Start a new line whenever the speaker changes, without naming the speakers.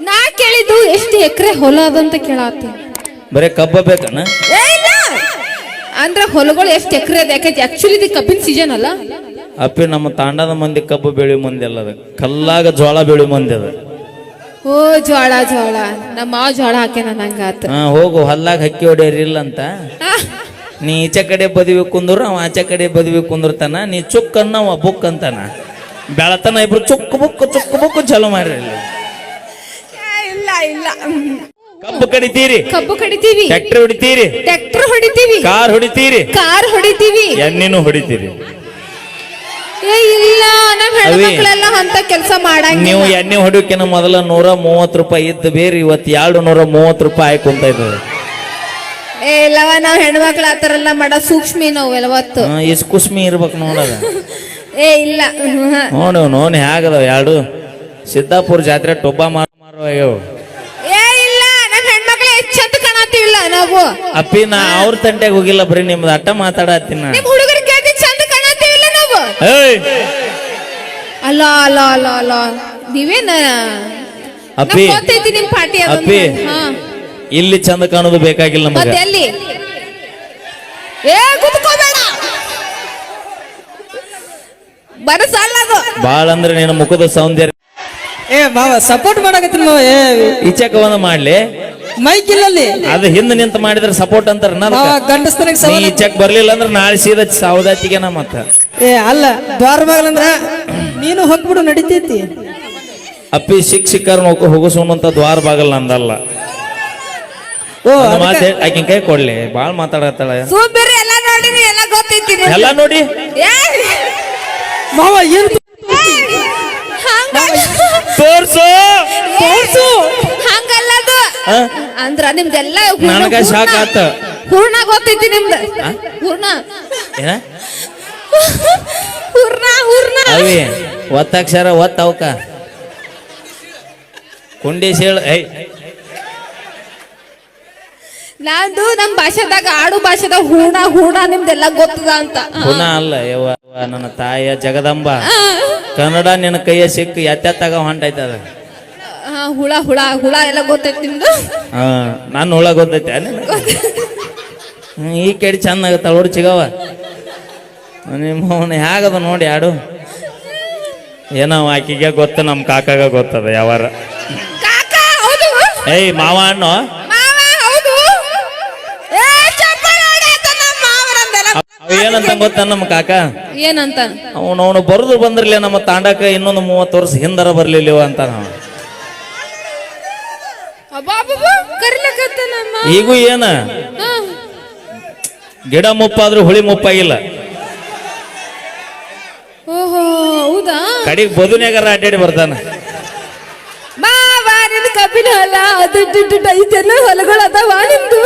ನಾ ಕೇಳಿದ್ದು ಎಷ್ಟು ಎಕರೆ ಹೊಲ ಅದಂತ ಕೇಳಾತಿ.
ಬರೇ ಕಬ್ಬ ಬೇಕನ?
ಏ ಇಲ್ಲ. ಅಂದ್ರೆ ಹೊಲಗಳು ಎಷ್ಟು ಎಕರೆ ಅದ? ಯಾಕೆ ಆಕ್ಚುಲಿ ಇದು ಕಬ್ಬಿನ ಸೀಸನ್ ಅಲ್ಲ.
ಅಪ್ಪಿ ನಮ್ಮ ತಾಂಡದ ಮಂದಿ ಕಬ್ಬು ಬೆಳಿ ಮಂದಿ ಅಲ್ಲ ಅದು. ಕಲ್ಲಾಗ ಜೋಳ ಬೆಳಿ ಮಂದಿ ಅದ.
ಓ ಜೋಳ ಜೋಳ ನಮ್ಮ ಮಾವ ಜೋಳ ಹಾಕ್ಯಾನ ನಂಗಾತ
ಹಾ ಹೋಗು ಹಲ್ಲಾಗ ಹಕ್ಕಿ ಹೊಡೆಯರಿಲ್ಲ ಅಂತ. ನೀ ಈಚೆ ಕಡೆ ಬದಿವಿ ಕುಂದ್ರು ಅವ ಆಚೆ ಕಡೆ ಬದಿವಿ ಕುಂದಿರ್ತಾನ. ನೀ ಚುಕ್ಕನ್ನ ಅವ ಬುಕ್ ಅಂತಾನ. ಬೆಳತನ ಇಬ್ರು ಚುಕ್ ಬುಕ್ ಚುಕ್ ಬುಕ್ ಚಲೋ ಮಾಡ್ರಿ ಇಲ್ಲಿ. ಕಬ್ಬು ಕಡಿತೀರಿ.
ಕಬ್ಬು ಕಡಿತೀವಿ.
ಟ್ರ್ಯಾಕ್ಟರ್ ಹೊಡಿತೀರಿ.
ಟ್ರ್ಯಾಕ್ಟರ್ ಹೊಡಿತೀವಿ.
ಕಾರ್ ಹೊಡಿತೀರಿ.
ಕಾರ್ ಹೊಡಿತೀವಿ.
ಎಣ್ಣೆನೂ ಹೊಡಿತೀರಿ.
ಏ ಇಲ್ಲ. ಹೆಣ್ಮಕ್ಳೆಲ್ಲ ಅಂತ ಕೆಲಸ
ನೀವು
ಮಾಡಂಗಿಲ್ಲ
ಎಣ್ಣೆ ಹೊಡಿಯೋಕಿನ ಮೊದಲ ನೂರ ಮೂವತ್ತು ರೂಪಾಯಿ ಇದ್ದು ಬೇರೆ ಇವತ್ತು ಎರಡು ನೂರ ಮೂವತ್ತು ರೂಪಾಯಿ ಆಯ್ಕೊಂತ ಇದ್ದಾರೆ
ಏ ಇಲ್ಲವ ನಾವ್ ಹೆಣ್ಮಕ್ಳು ಆತರ ಎಲ್ಲ ಮಾಡ ಸೂಕ್ಷ್ಮಿ ನಾವು ಯಾವತ್ತು
ಇಸ್ ಕುಸ್ಮಿ ಇರ್ಬೇಕು ನೋಡದ
ಏ ಇಲ್ಲ. ಹ್ಮ್.
ನೋಡು ನೋನ್ ಹೇಗದ ಎರಡು. ಸಿದ್ದಾಪುರ ಜಾತ್ರೆ ಟೊಬ್ಬ ಮಾರು ಮಾರು ಆಗ್ಯಾವ.
ನಾವು.
ಅಪ್ಪಿ ನಾ ಅವ್ರ ತಂಟೆಗೆ ಹೋಗಿಲ್ಲ ಬರಿ ನಿಮ್ದು ಅಟ್ಟ ಮಾತಾಡತ್ತೀನಿ ನಾ
ನಿಮ್ ಹುಡುಗರ ಕೇಳ್ತಿ ಚಂದ ಕಾಣತೀವಿಲ್ಲ ನಾವು?
ಏಯ್!
ಅಲ್ಲ ಅಲ್ಲ ಅಲ್ಲ ಅಲ್ಲ. ನೀವೇನ?
ಅಪ್ಪಿ
ನಮ್ಗ್ ಗೊತ್ತೈತಿ ನಿಮ್ ಪಾರ್ಟಿ
ಅಪ್ಪಿ
ಹಾ.
ಇಲ್ಲಿ ಚಂದ ಕಾಣೋದು ಬೇಕಾಗಿಲ್ಲ ನಮಗ.
ಮತ್ತೆ ಎಲ್ಲಿ ಏ ಕುತ್ಕೋಬೇಡ. ಬರಸಲ್ಲ ಅದು.
ಬಾಳ ಅಂದ್ರೆ ನಿನ್ನ ಮುಖದ ಸೌಂದರ್ಯ.
ಏ ಮಾವ ಸಪೋರ್ಟ್ ಮಾಡಕತ್ತಿನ ಮಾವ ಏ
ಈಚೆಕ ಒಂದ್ ಮಾಡ್ಲಿ.
ಮೈಕ್ ಇಲ್ಲಲ್ಲಿ.
ಅದು ಹಿಂದೆ ನಿಂತ ಮಾಡಿದ್ರೆ ಸಪೋರ್ಟ್ ಅಂತಾರ
ಗಂಡಸ್ತನಿಗೆ
ನೀ
ಸವಾಲ್
ಚೆಕ್ ಬರ್ಲಿಲ್ಲ ಅಂದ್ರೆ ನಾಳೆ ಸೀದ ಸೌದಾತಿಗೆ ನಾ ಮತ್ತ.
ಏ ಅಲ್ಲ ದ್ವಾರ ಬಾಗಲಂದ್ರ ನೀನು ಹೋಗ್ಬಿಡು ನಡಿತೈತಿ.
ಅಪ್ಪಿ ಶಿಕ್ಷಕರ ನೋಕ ಹೋಗಿಸುವಂತ ದ್ವಾರ ಬಾಗಲ್ ನಂದಲ್ಲ.
ಓ
ಮಾತ
ಅದಕ್ಕ-
ಮಾತು ಆಕಿನ ಕೈ ಕೊಡ್ಲಿ ಬಾಳ್ ಮಾತಾಡತ್ತಾಳ.
ಸುಮ್ಮನೆ ಎಲ್ಲ ನೋಡಿ ಎಲ್ಲ ಗೊತ್ತೈತಿ ನಿಮ್ಗೆ.
ಎಲ್ಲ ನೋಡಿ.
ಏ,
ಮಾವ ಏನ್
ಹಂಗಲ್ಲ.
ತೋರ್ಸು.
ತೋರ್ಸು? ಅಂದ್ರ ನಿಮ್ದೆಲ್ಲ ಹೂರ್ಣ-
ನನಗ
ಹೂರ್ಣ.
ಶಾಕ್ ಆತ.
ಹೂರ್ಣ ಗೊತ್ತೈತಿ ನಿಮ್ದ? ಹೂರ್ಣ
ಏನ?
ಹೂರ್ಣ ಹೂರ್ಣ
ಅವಿ ಒತ್ತಕ್ಷರ ಒತ್ತ ಅವಕ. ಕುಂಡೇಶ್ ಹೇಳ ಐ
ನಂದು ನಮ್ ಭಾಷೆದಾಗ ಆಡು ಭಾಷೆದಾಗ ಹೂಣ ಹೂಣ ನಿಮ್ದೆಲ್ಲ ಗೊತ್ತದ ಅಂತ.
ಹೂಣ ಅಲ್ಲ ಯವ್ವ ನನ್ನ ತಾಯಿಯ ಜಗದಂಬ. ಕನ್ನಡ ನಿನ್ನ ಕೈಯ ಸಿಕ್ಕು ಎತ್ತೆತ್ತಾಗ ಹೊಂಟೈತದ
ಹುಳ ಹುಳ ಹುಳ ಎಲ್ಲ ಗೊತ್ತೈತಿ ನಿಮ್ದು?
ಹಾ ನಾನು ಹುಳ ಗೊತ್ತೈತೆ ಈ ಕೆಡಿ ಚಂದ ಆಗತ್ತ ನೋಡು ಚಿಗವ ನಿಮ್ಮ ಅವನು ಹೇಗದ ನೋಡಿ ಆಡು. ಏನೋ ಆಕಿಗೆ ಗೊತ್ತು ನಮ್ಮ ಕಾಕಾಗ ಗೊತ್ತದ ಯಾವಾರ.
ಕಾಕ ಹೌದು.
ಏಯ್ ಮಾವ ಅಣ್ಣು.
ಮಾವ ಹೌದು. ಏ ಚಪ್ಪಾಳೆ ಹೊಡ್ಯಾತ ನಮ್ಮ ಮಾವರಂದೆಲ್ಲ.
ಅವ ಏನಂತ ಗೊತ್ತ ನಮ್ಮ ಕಾಕ?
ಏನಂತ?
ಅವನು ಅವನು ಬರುದು ಬಂದ್ರಲ್ಲ ನಮ್ಮ ತಾಂಡಕ ಇನ್ನೊಂದು ಮೂವತ್ತು ವರ್ಷ ಹಿಂದರ ಬರ್ಲಿಲ್ಲ ಅಂತ ನಾವು ಈಗೂ ಏನ. ಗಿಡ ಮುಪ್ಪಾದ್ರೂ ಹುಳಿ ಮುಪ್ಪಾಗಿಲ್ಲ.
ಓಹೋ ಹೌದಾ?
ಕಡಿಗೆ ಅಡ್ಡಾಡಿ ಬರ್ತಾನ.
ಮಾವ ನಿನ್ ಕಬ್ಬಿನ ಹೊಲ ಅದು ದುಡ್ಡು ಐತೆಲ್ಲ ಹೊಲಗಳು ಅದಾವ ನಿಮ್ದು?